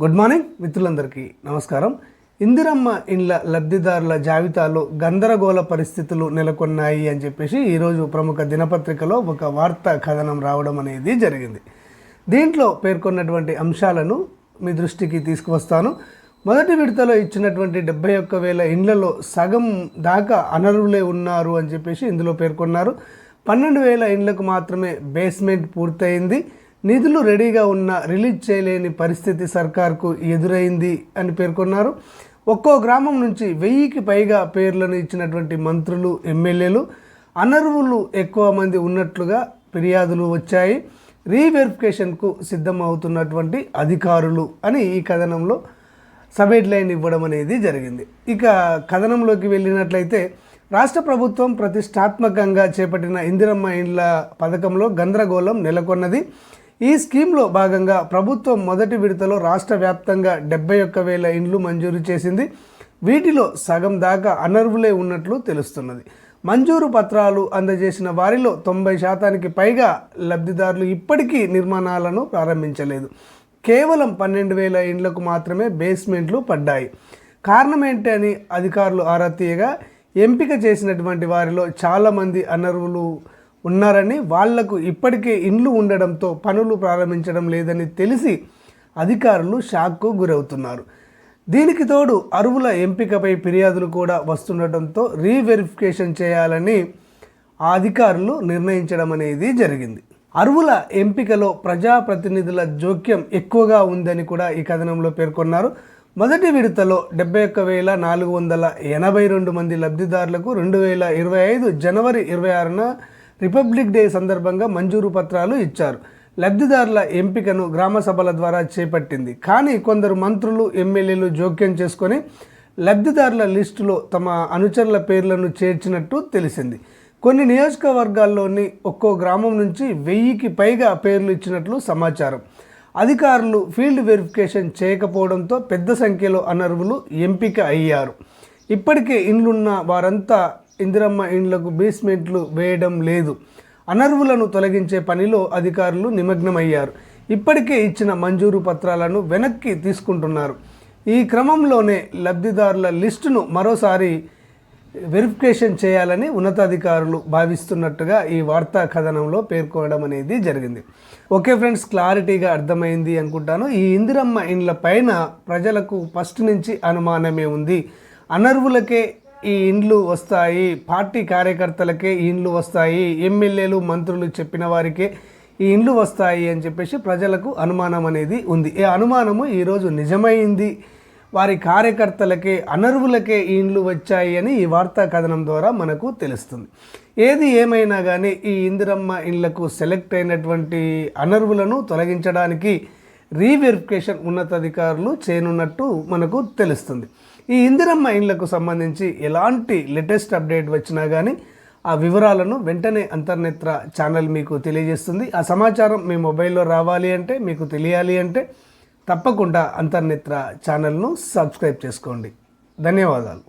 Good morning మిత్రులందరికీ నమస్కారం. ఇందిరమ్మ ఇండ్ల లబ్ధిదారుల జాబితాలో గందరగోళ పరిస్థితులు నెలకొన్నాయి అని చెప్పేసి ఈరోజు ప్రముఖ దినపత్రికలో ఒక వార్తా కథనం రావడం అనేది జరిగింది. దీంట్లో పేర్కొన్నటువంటి అంశాలను మీ దృష్టికి తీసుకువస్తాను. మొదటి విడతలో ఇచ్చినటువంటి డెబ్బై ఒక్క వేల ఇండ్లలో సగం దాకా అనర్హులే ఉన్నారు అని చెప్పేసి ఇందులో పేర్కొన్నారు. పన్నెండు వేల ఇండ్లకు మాత్రమే బేస్మెంట్ పూర్తయింది. నిధులు రెడీగా ఉన్న రిలీజ్ చేయలేని పరిస్థితి సర్కార్కు ఎదురైంది అని పేర్కొన్నారు. ఒక్కో గ్రామం నుంచి వెయ్యికి పైగా పేర్లను ఇచ్చినటువంటి మంత్రులు ఎమ్మెల్యేలు అనర్వులు ఎక్కువ మంది ఉన్నట్లుగా ఫిర్యాదులు వచ్చాయి. రీవెరిఫికేషన్కు సిద్ధమవుతున్నటువంటి అధికారులు అని ఈ కథనంలో సబ్ లైన్ ఇవ్వడం అనేది జరిగింది. ఇక కథనంలోకి వెళ్ళినట్లయితే రాష్ట్ర ప్రభుత్వం ప్రతిష్టాత్మకంగా చేపట్టిన ఇందిరమ్మ ఇండ్ల పథకంలో గందరగోళం నెలకొన్నది. ఈ స్కీమ్లో భాగంగా ప్రభుత్వం మొదటి విడతలో రాష్ట్ర వ్యాప్తంగా డెబ్బై ఒక్క వేల ఇండ్లు మంజూరు చేసింది. వీటిలో సగం దాకా అనర్వులే ఉన్నట్లు తెలుస్తున్నది. మంజూరు పత్రాలు అందజేసిన వారిలో తొంభై శాతానికి పైగా లబ్ధిదారులు ఇప్పటికీ నిర్మాణాలను ప్రారంభించలేదు. కేవలం పన్నెండు వేల ఇండ్లకు మాత్రమే బేస్మెంట్లు పడ్డాయి. కారణం అని అధికారులు ఆరా తీయగా ఎంపిక చేసినటువంటి వారిలో చాలామంది అనర్వులు ఉన్నారని వాళ్ళకు ఇప్పటికే ఇండ్లు ఉండడంతో పనులు ప్రారంభించడం లేదని తెలిసి అధికారులు షాక్కు గురవుతున్నారు. దీనికి తోడు అరువుల ఎంపికపై ఫిర్యాదులు కూడా వస్తుండటంతో రీవెరిఫికేషన్ చేయాలని ఆ అధికారులు నిర్ణయించడం అనేది జరిగింది. అరువుల ఎంపికలో ప్రజాప్రతినిధుల జోక్యం ఎక్కువగా ఉందని కూడా ఈ కథనంలో పేర్కొన్నారు. మొదటి విడతలో డెబ్బై ఒక్క వేల నాలుగు వందల ఎనభై రెండు మంది లబ్ధిదారులకు రెండు వేల ఇరవై ఐదు జనవరి ఇరవై ఆరున రిపబ్లిక్ డే సందర్భంగా మంజూరు పత్రాలు ఇచ్చారు. లబ్ధిదారుల ఎంపికను గ్రామ సభల ద్వారా చేపట్టింది. కానీ కొందరు మంత్రులు ఎమ్మెల్యేలు జోక్యం చేసుకొని లబ్ధిదారుల లిస్టులో తమ అనుచరుల పేర్లను చేర్చినట్టు తెలిసింది. కొన్ని నియోజకవర్గాల్లోని ఒక్కో గ్రామం నుంచి వెయ్యికి పైగా పేర్లు ఇచ్చినట్లు సమాచారం. అధికారులు ఫీల్డ్ వెరిఫికేషన్ చేయకపోవడంతో పెద్ద సంఖ్యలో అనర్వులు ఎంపిక అయ్యారు. ఇప్పటికే ఇండ్లున్న వారంతా ఇందిరమ్మ ఇండ్లకు బేస్మెంట్లు వేయడం లేదు. అనర్వులను తొలగించే పనిలో అధికారులు నిమగ్నమయ్యారు. ఇప్పటికే ఇచ్చిన మంజూరు పత్రాలను వెనక్కి తీసుకుంటున్నారు. ఈ క్రమంలోనే లబ్ధిదారుల లిస్టును మరోసారి వెరిఫికేషన్ చేయాలని ఉన్నతాధికారులు భావిస్తున్నట్టుగా ఈ వార్తా కథనంలో పేర్కొనడం అనేది జరిగింది. ఓకే ఫ్రెండ్స్ క్లారిటీగా అర్థమైంది అనుకుంటాను. ఈ ఇందిరమ్మ ఇండ్ల పైన ప్రజలకు ఫస్ట్ నుంచి అనుమానమే ఉంది. అనర్వులకే ఈ ఇండ్లు వస్తాయి పార్టీ కార్యకర్తలకే ఈ ఇండ్లు వస్తాయి ఎమ్మెల్యేలు మంత్రులు చెప్పిన వారికే ఈ ఇండ్లు వస్తాయి అని చెప్పేసి ప్రజలకు అనుమానం అనేది ఉంది. ఈ అనుమానము ఈరోజు నిజమైంది. వారి కార్యకర్తలకే అనర్వులకే ఈ ఇండ్లు వచ్చాయి అని ఈ వార్తా కథనం ద్వారా మనకు తెలుస్తుంది. ఏది ఏమైనా కానీ ఈ ఇందిరమ్మ ఇండ్లకు సెలెక్ట్ అయినటువంటి అనర్వులను తొలగించడానికి రీవెరిఫికేషన్ ఉన్నతాధికారులు చేయనున్నట్టు మనకు తెలుస్తుంది. ఈ ఇందిరమ్మ ఇండ్లకు సంబంధించి ఎలాంటి లేటెస్ట్ అప్డేట్ వచ్చినా కానీ ఆ వివరాలను వెంటనే అంతర్నేత్ర ఛానల్ మీకు తెలియజేస్తుంది. ఆ సమాచారం మీ మొబైల్లో రావాలి అంటే మీకు తెలియాలి అంటే తప్పకుండా అంతర్నేత్ర ఛానల్ను సబ్స్క్రైబ్ చేసుకోండి. ధన్యవాదాలు.